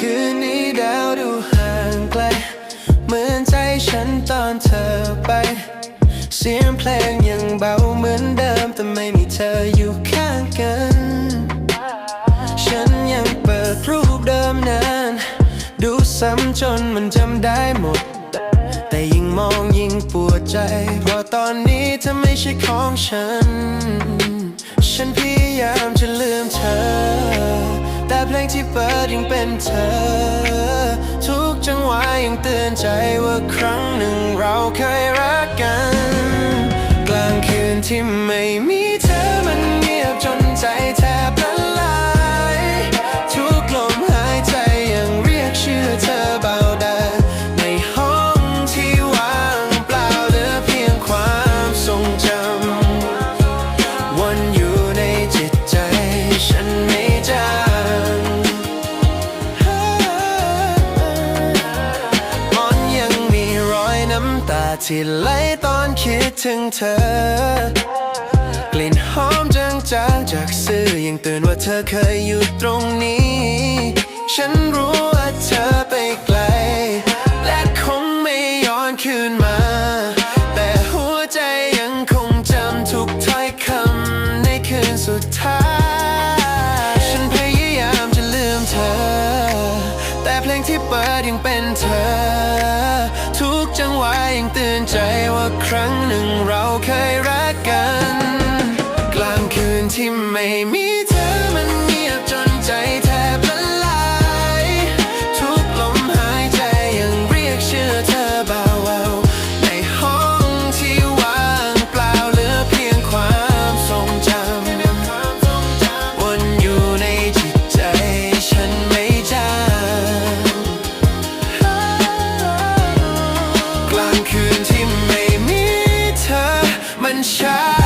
คืนนี้ดาวดูห่างไกล เหมือนใจฉันตอนเธอไป เสียงเพลงยังเบาเหมือนเดิม แต่ไม่มีเธออยู่ข้างกัน ฉันยังเปิดรูปเดิมนั้นดูซ้ำจนมันจำได้หมด แต่ยิ่งมองยิ่งปวดใจ เพราะตอนนี้เธอไม่ใช่ของฉัน ฉันพยายามจะลืมเธอ เพลงที่เปิดยังเป็นเธอ ทุกจังหวะยังเตือนใจว่าครั้งหนึ่งเราเคยรักกัน กลางคืนที่ไม่มี ที่ไหลตอนคิดถึงเธอ กลิ่นหอมจางๆจากเสื้อยังเตือนว่าเธอเคยอยู่ตรงนี้ ฉันรู้ว่าเธอ ครั้งหนึ่ง ก